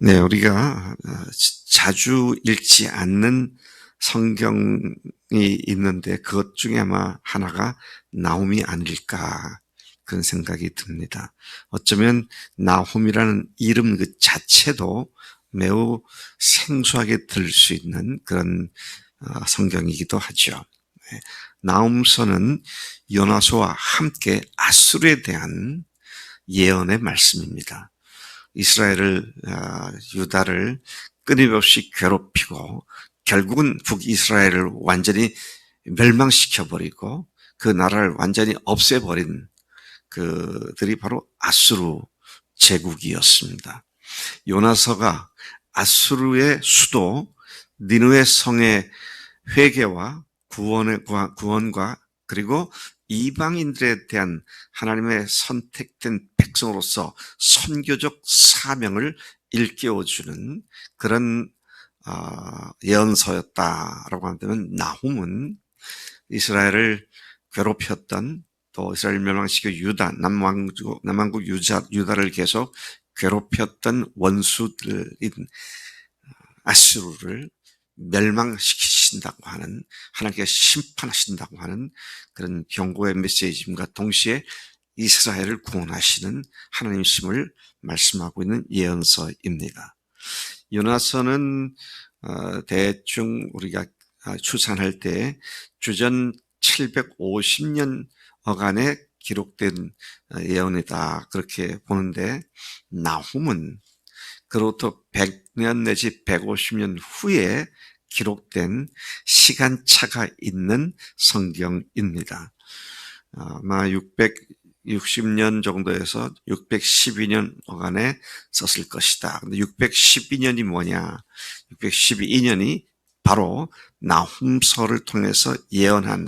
네, 우리가 어, 자주 읽지 않는 성경이 있는데 그것 중에 아마 하나가 나홈이 아닐까 그런 생각이 듭니다. 어쩌면 나홈이라는 이름 그 자체도 매우 생소하게 들 수 있는 그런 어, 성경이기도 하죠. 네, 나홈서는 요나서와 함께 아수르에 대한 예언의 말씀입니다. 이스라엘을 아, 유다를 끊임없이 괴롭히고 결국은 북이스라엘을 완전히 멸망시켜 버리고 그 나라를 완전히 없애 버린 그들이 바로 아수르 제국이었습니다. 요나서가 아수르의 수도 니누의 성의 회개와 구원의 구원과 그리고 이방인들에 대한 하나님의 선택된 백성으로서 선교적 사명을 일깨워주는 그런 어, 예언서였다라고 한다면 나훔은 이스라엘을 괴롭혔던 또 이스라엘 멸망시켜 유다 남왕국 남왕국 유자, 유다를 계속 괴롭혔던 원수들인 아수르를 멸망시키 신다고 하는 하나님께 심판하신다고 하는 그런 경고의 메시지임과 동시에 이스라엘을 구원하시는 하나님 심을 말씀하고 있는 예언서입니다. 요나서는 어, 대충 우리가 아, 추산할 때 주전 750년 어간에 기록된 어, 예언이다 그렇게 보는데 나훔은 그로부터 100년 내지 150년 후에 기록된 시간차가 있는 성경입니다. 아마 660년 정도에서 612년 어간에 썼을 것이다. 근데 612년이 뭐냐? 612년이 바로 나훔서를 통해서 예언한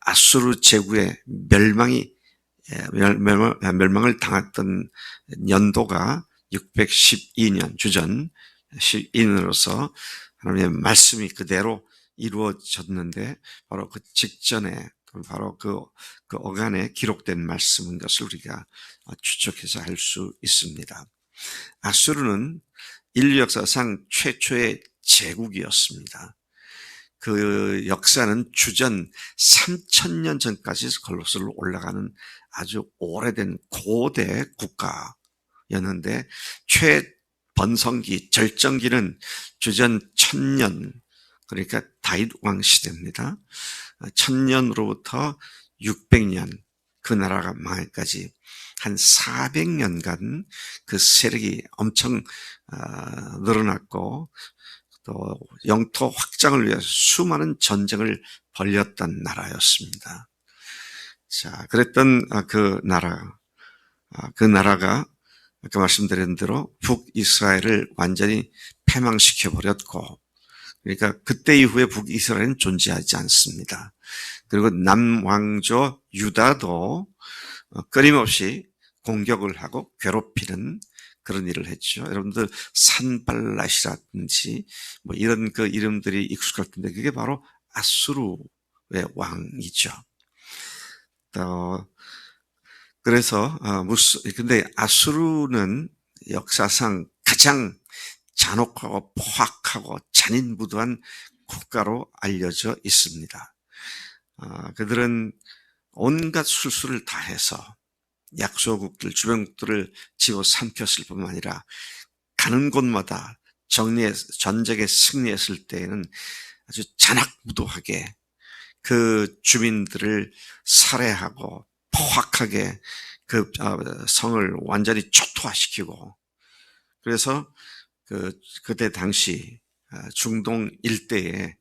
아수르 제국의 멸망이 예, 멸망을 당했던 연도가 612년 주전 12년으로서 하나님의 말씀이 그대로 이루어졌는데 바로 그 직전에 바로 그, 그 어간에 기록된 말씀인 것을 우리가 추측해서 알 수 있습니다. 아수르는 인류 역사상 최초의 제국이었습니다. 그 역사는 주전 3천년 전까지 걸로서 올라가는 아주 오래된 고대 국가였는데 최 번성기 절정기는 주전 천년 그러니까 다윗 왕 시대입니다. 천년으로부터 600년 그 나라가 망할까지 한 400년간 그 세력이 엄청 어, 늘어났고 또 영토 확장을 위해서 수많은 전쟁을 벌였던 나라였습니다. 자, 그랬던 아, 그 나라, 아, 그 나라가 아까 말씀드린 대로 북이스라엘을 완전히 패망시켜 버렸고, 그러니까 그때 이후에 북이스라엘은 존재하지 않습니다. 그리고 남왕조 유다도 어, 끊임없이 공격을 하고 괴롭히는 그런 일을 했죠. 여러분들 산발랏이라든지 뭐 이런 그 이름들이 익숙할 텐데 그게 바로 아수르의 왕이죠. 또 그래서 어, 무스 근데 아수르는 역사상 가장 잔혹하고 포악하고 잔인무도한 국가로 알려져 있습니다. 어, 그들은 온갖 술수를 다해서 약소국들, 주변국들을 집어 삼켰을 뿐만 아니라 가는 곳마다 정리에, 전쟁에 승리했을 때에는 아주 잔악무도하게 그 주민들을 살해하고 포악하게 그 어, 성을 완전히 초토화시키고 그래서 그 그때 당시 어, 중동 일대에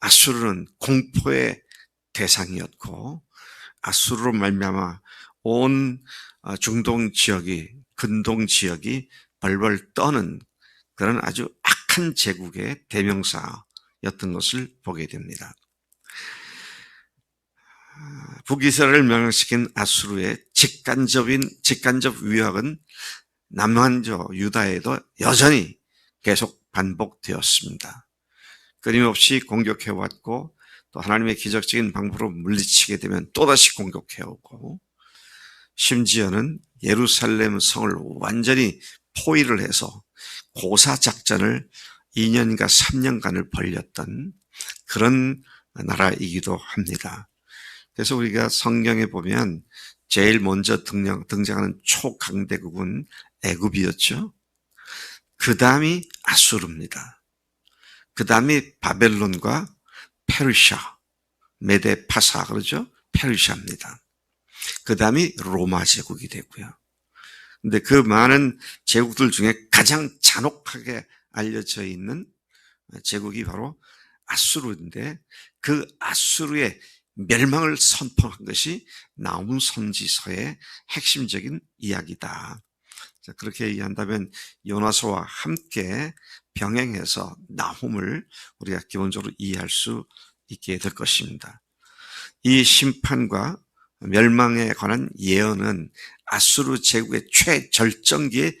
아수르는 공포의 대상이었고 아수르로 말미암아 온 어, 중동 지역이 근동 지역이 벌벌 떠는 그런 아주 악한 제국의 대명사였던 것을 보게 됩니다. 북이스라엘을 멸망시킨 아수르의 직간접인 직간접 위협은 남한저 유다에도 여전히 계속 반복되었습니다. 끊임없이 공격해왔고 또 하나님의 기적적인 방법으로 물리치게 되면 또다시 공격해오고 심지어는 예루살렘 성을 완전히 포위를 해서 고사 작전을 2년과 3년간을 벌렸던 그런 나라이기도 합니다. 그래서 우리가 성경에 보면 제일 먼저 등장, 등장하는 초강대국은 애굽이었죠. 그 다음이 아수르입니다. 그 다음이 바벨론과 페르시아, 메데 파사 그러죠? 페르시아입니다. 그 다음이 로마 제국이 되고요. 근데 그 많은 제국들 중에 가장 잔혹하게 알려져 있는 제국이 바로 아수르인데 그 아수르의 멸망을 선포한 것이 나움 선지서의 핵심적인 이야기다. 자, 그렇게 이해한다면 요나서와 함께 병행해서 나훔을 우리가 기본적으로 이해할 수 있게 될 것입니다. 이 심판과 멸망에 관한 예언은 아수르 제국의 최절정기에 아,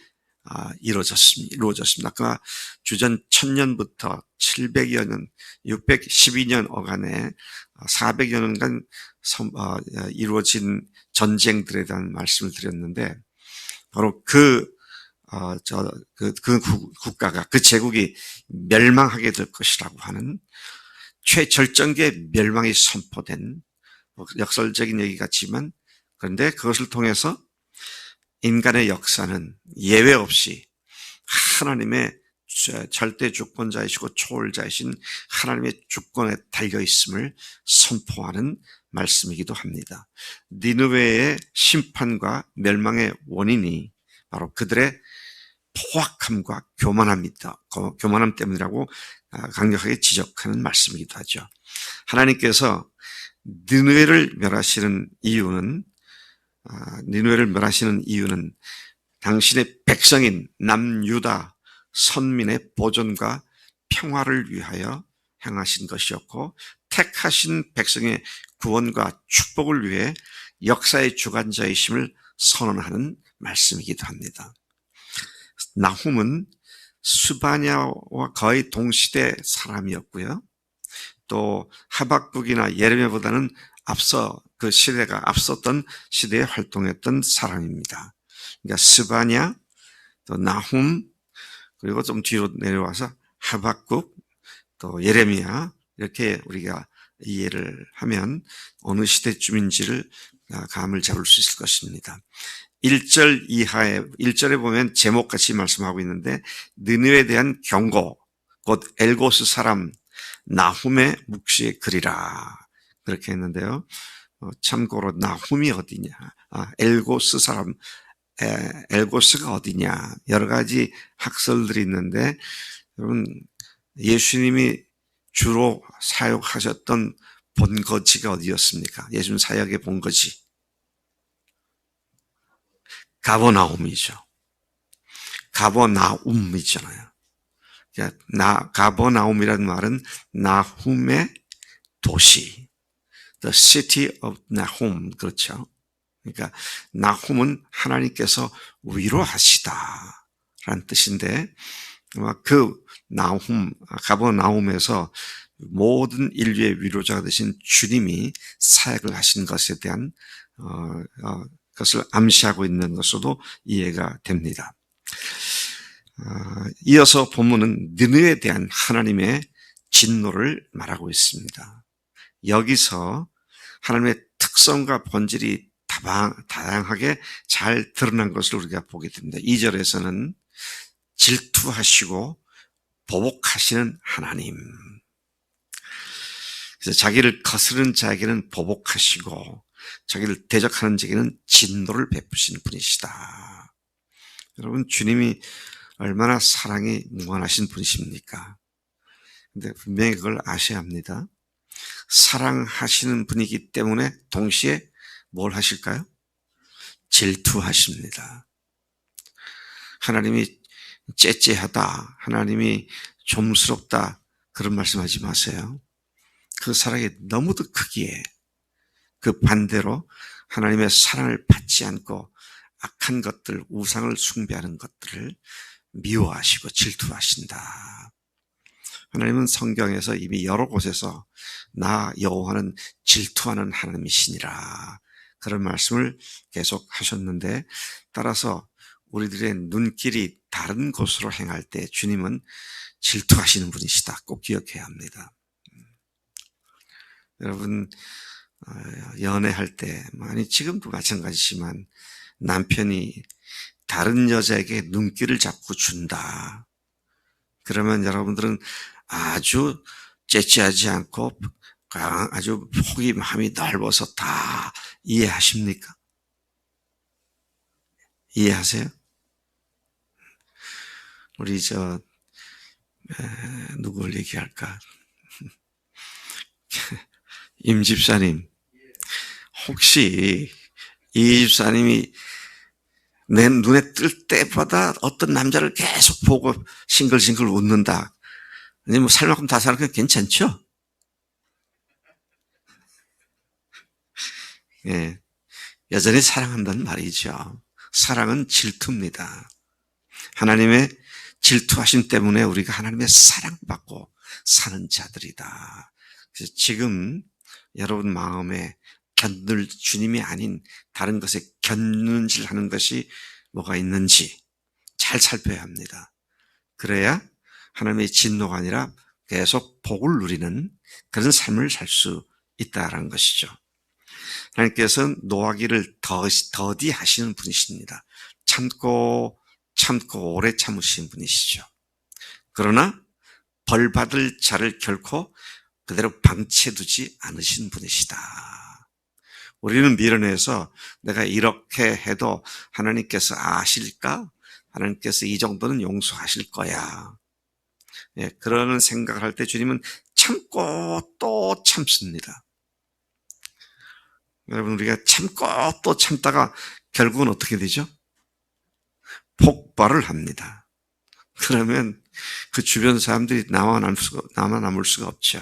이루어졌습니다. 이루어졌습니다. 아까 주전 1000년부터 700여 년, 612년 어간에 400여 년간 어, 이루어진 전쟁들에 대한 말씀을 드렸는데 바로 그, 어, 저, 그, 그 국가가, 그 제국이 멸망하게 될 것이라고 하는 최절정기의 멸망이 선포된 뭐 역설적인 얘기 같지만 그런데 그것을 통해서 인간의 역사는 예외 없이 하나님의 절대 주권자이시고 초월자이신 하나님의 주권에 달려 있음을 선포하는 말씀이기도 합니다. 니누웨의 심판과 멸망의 원인이 바로 그들의 포악함과 교만함이다. 교만함 때문이라고 아, 강력하게 지적하는 말씀이기도 하죠. 하나님께서 니누웨를 멸하시는 이유는 아, 니누웨를 멸하시는 이유는 당신의 백성인 남유다 선민의 보존과 평화를 위하여 행하신 것이었고 택하신 백성의 구원과 축복을 위해 역사의 주관자이심을 선언하는 말씀이기도 합니다. 나훔은 수바냐와 거의 동시대 사람이었고요. 또 하박국이나 예레미야보다는 앞서 그 시대가 앞섰던 시대에 활동했던 사람입니다. 그러니까 스바냐, 또 나훔, 그리고 좀 뒤로 내려와서 하박국, 또 예레미야 이렇게 우리가 이해를 하면 어느 시대쯤인지를 감을 잡을 수 있을 것입니다. 1절 이하에 1절에 보면 제목같이 말씀하고 있는데 느느에 대한 경고 곧 엘고스 사람 나훔의 묵시의 글이라 그렇게 했는데요. 어, 참고로 나훔이 어디냐? 아, 엘고스 사람 에, 엘고스가 어디냐? 여러 가지 학설들이 있는데 여러분 예수님이 주로 사역하셨던 본거지가 어디였습니까? 예수님 사역의 본거지 가버나움이죠. 가버나움이잖아요. 나 가버나움이라는 말은 나훔의 도시, the city of Nahum 그렇죠. 그러니까 나훔은 하나님께서 위로하시다 라는 뜻인데 그 나훔 가버나움에서 모든 인류의 위로자가 되신 주님이 사역을 하신 것에 대한 어, 어, 것을 암시하고 있는 것으로도 이해가 됩니다. 아, 이어서 본문은 느느에 대한 하나님의 진노를 말하고 있습니다. 여기서 하나님의 특성과 본질이 다양하게 잘 드러난 것을 우리가 보게 됩니다. 2절에서는 질투하시고 보복하시는 하나님. 그래서 자기를 거스르는 자에게는 보복하시고 자기를 대적하는 자에게는 진노를 베푸신 분이시다. 여러분 주님이 얼마나 사랑이 무한하신 분이십니까? 근데 분명히 그걸 아셔야 합니다. 사랑하시는 분이기 때문에 동시에 뭘 하실까요? 질투하십니다. 하나님이 째째하다, 하나님이 좀스럽다, 그런 말씀하지 마세요. 그 사랑이 너무도 크기에 그 반대로 하나님의 사랑을 받지 않고 악한 것들, 우상을 숭배하는 것들을 미워하시고 질투하신다. 하나님은 성경에서 이미 여러 곳에서 나 여호와는 질투하는 하나님이시니라 그런 말씀을 계속 하셨는데 따라서 우리들의 눈길이 다른 곳으로 행할 때 주님은 질투하시는 분이시다. 꼭 기억해야 합니다. 음. 여러분 어, 연애할 때 아니 지금도 마찬가지지만 남편이 다른 여자에게 눈길을 잡고 준다. 그러면 여러분들은 아주 째째하지 않고 아주 폭이 마음이 넓어서 다 이해하십니까? 이해하세요? 우리 저 에, 누굴 얘기할까? 임 집사님 혹시 이 집사님이 내 눈에 뜰 때보다 어떤 남자를 계속 보고 싱글싱글 웃는다. 아니 뭐 살만큼 다 사는 건 괜찮죠? 예. 여전히 사랑한다는 말이죠. 사랑은 질투입니다. 하나님의 질투하심 때문에 우리가 하나님의 사랑받고 사는 자들이다. 그래서 지금 여러분 마음에 견들 주님이 아닌 다른 것에 견눈질 하는 것이 뭐가 있는지 잘 살펴야 합니다. 그래야 하나님의 진노가 아니라 계속 복을 누리는 그런 삶을 살 수 있다라는 것이죠. 하나님께서는 노하기를 더디 하시는 분이십니다. 참고 참고 오래 참으신 분이시죠. 그러나 벌 받을 자를 결코 그대로 방치해두지 않으신 분이시다. 우리는 미련해서 내가 이렇게 해도 하나님께서 아실까? 하나님께서 이 정도는 용서하실 거야. 예, 그러는 생각을 할 때 주님은 참고 또 참습니다. 여러분, 우리가 참고 또 참다가 결국은 어떻게 되죠? 폭발을 합니다. 그러면 그 주변 사람들이 나와 남을 수가, 나와 남을 수가 없죠.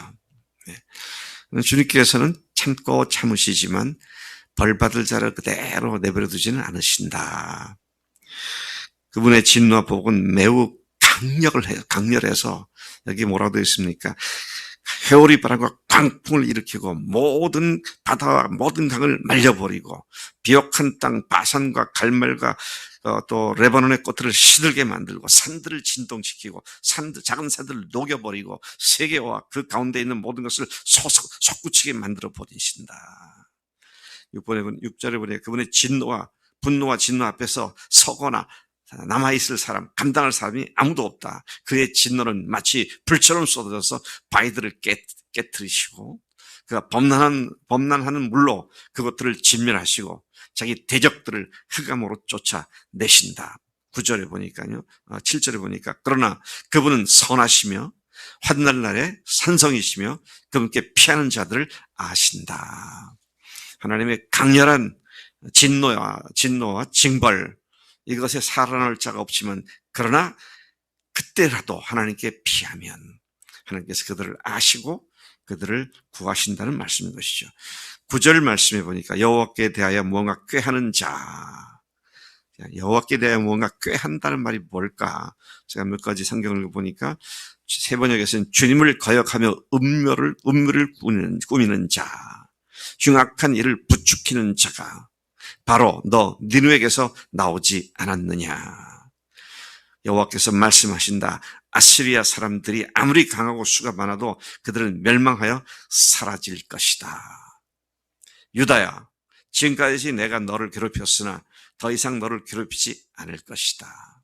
네. 주님께서는 참고 참으시지만 벌 받을 자를 그대로 내버려 두지는 않으신다. 그분의 진노와 복은 매우 강력을 해요. 강렬해서 여기 뭐라고 되어 있습니까? 회오리 바람과 광풍을 일으키고 모든 바다와 모든 강을 말려버리고 비옥한 땅 바산과 갈멜과 어, 또 레바논의 꽃들을 시들게 만들고 산들을 진동시키고 산들 작은 산들을 녹여버리고 세계와 그 가운데 있는 모든 것을 솟, 솟구치게 만들어 버리신다. 6번에 6절에 보니 그분의 진노와 분노와 진노 앞에서 서거나 남아있을 사람, 감당할 사람이 아무도 없다. 그의 진노는 마치 불처럼 쏟아져서 바위들을 깨, 깨뜨리시고, 그가 범난한, 범난하는 물로 그것들을 진멸하시고, 자기 대적들을 흑암으로 쫓아내신다. 9절에 보니까요, 7절에 어, 보니까, 그러나 그분은 선하시며, 환난 날에 산성이시며, 그분께 피하는 자들을 아신다. 하나님의 강렬한 진노와, 진노와 징벌, 이것에 살아날 자가 없지만 그러나 그때라도 하나님께 피하면 하나님께서 그들을 아시고 그들을 구하신다는 말씀인 것이죠. 구절 말씀해 보니까 여호와께 대하여 무언가 꾀하는 자. 여호와께 대하여 무언가 꾀한다는 말이 뭘까? 제가 몇 가지 성경을 보니까 세 번역에서는 주님을 거역하며 음료를 음료를 꾸미는, 꾸미는 자, 흉악한 일을 부추기는 자가 바로 너 니누에게서 나오지 않았느냐. 여호와께서 말씀하신다. 아시리아 사람들이 아무리 강하고 수가 많아도 그들은 멸망하여 사라질 것이다. 유다야, 지금까지 내가 너를 괴롭혔으나 더 이상 너를 괴롭히지 않을 것이다.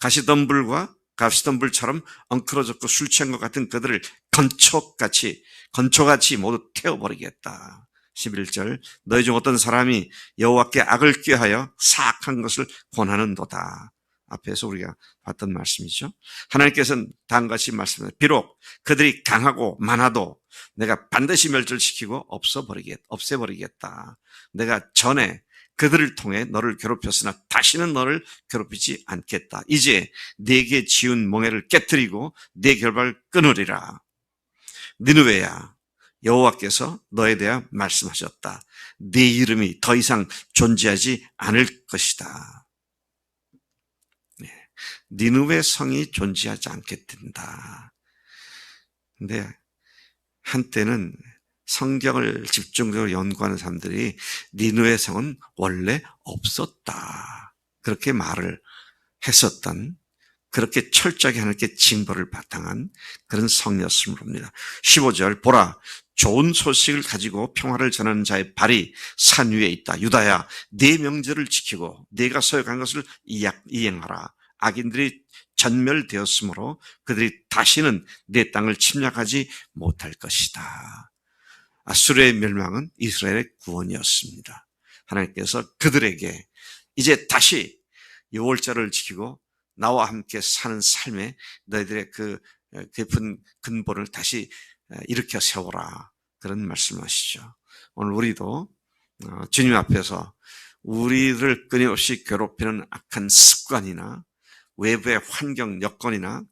가시덤불과 가시덤불처럼 엉클어졌고 술 취한 것 같은 그들을 건초같이 건초같이 모두 태워버리겠다. 11절 너희 중 어떤 사람이 여호와께 악을 꾀하여 사악한 것을 권하는도다. 앞에서 우리가 봤던 말씀이죠. 하나님께서는 다음같이 말씀합니다. 비록 그들이 강하고 많아도 내가 반드시 멸절시키고 없어버리겠, 없애버리겠다. 내가 전에 그들을 통해 너를 괴롭혔으나 다시는 너를 괴롭히지 않겠다. 이제 내게 지은 멍해를 깨뜨리고 내 결박을 끊으리라. 니누웨야 여호와께서 너에 대해 말씀하셨다. 네 이름이 더 이상 존재하지 않을 것이다. 네. 니누의 성이 존재하지 않게 된다. 근데 한때는 성경을 집중적으로 연구하는 사람들이 니누의 성은 원래 없었다. 그렇게 말을 했었던 그렇게 철저하게 하나님께 징벌을 바탕한 그런 성이었음을 봅니다. 15절 보라 좋은 소식을 가지고 평화를 전하는 자의 발이 산 위에 있다. 유다야 내 명절을 지키고 내가 서역한 것을 이행하라. 악인들이 전멸되었으므로 그들이 다시는 내 땅을 침략하지 못할 것이다. 아수르의 멸망은 이스라엘의 구원이었습니다. 하나님께서 그들에게 이제 다시 요월절을 지키고 나와 함께 사는 삶에 너희들의 그 깊은 근본을 다시 일으켜 세워라. 그런 말씀하시죠. 오늘 우리도 어, 주님 앞에서 우리를 끊임없이 괴롭히는 악한 습관이나 외부의 환경, 여건이나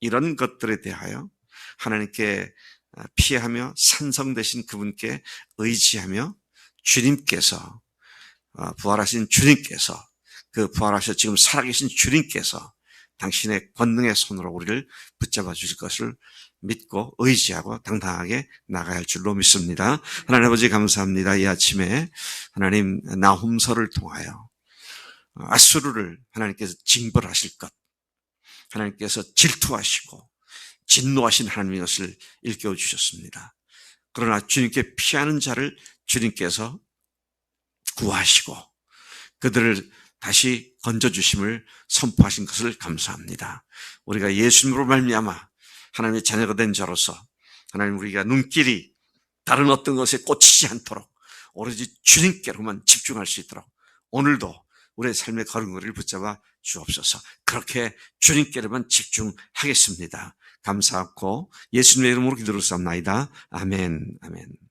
이런 것들에 대하여 하나님께 어, 피하며 산성 되신 그분께 의지하며 주님께서 어, 부활하신 주님께서 그 부활하셔 지금 살아계신 주님께서 당신의 권능의 손으로 우리를 붙잡아 주실 것을 믿고 의지하고 당당하게 나가야 할 줄로 믿습니다. 하나님 아버지 감사합니다. 이 아침에 하나님 나홈서를 통하여 아수르를 하나님께서 징벌하실 것, 하나님께서 질투하시고 진노하신 하나님의 것을 일깨워 주셨습니다. 그러나 주님께 피하는 자를 주님께서 구하시고 그들을 다시 건져주심을 선포하신 것을 감사합니다. 우리가 예수님으로 말미암아 하나님의 자녀가 된 자로서 하나님 우리가 눈길이 다른 어떤 것에 꽂히지 않도록 오로지 주님께로만 집중할 수 있도록 오늘도 우리의 삶의 걸음걸이를 붙잡아 주옵소서. 그렇게 주님께로만 집중하겠습니다. 감사하고 예수님의 이름으로 기도를 쌉나이다. 아멘, 아멘.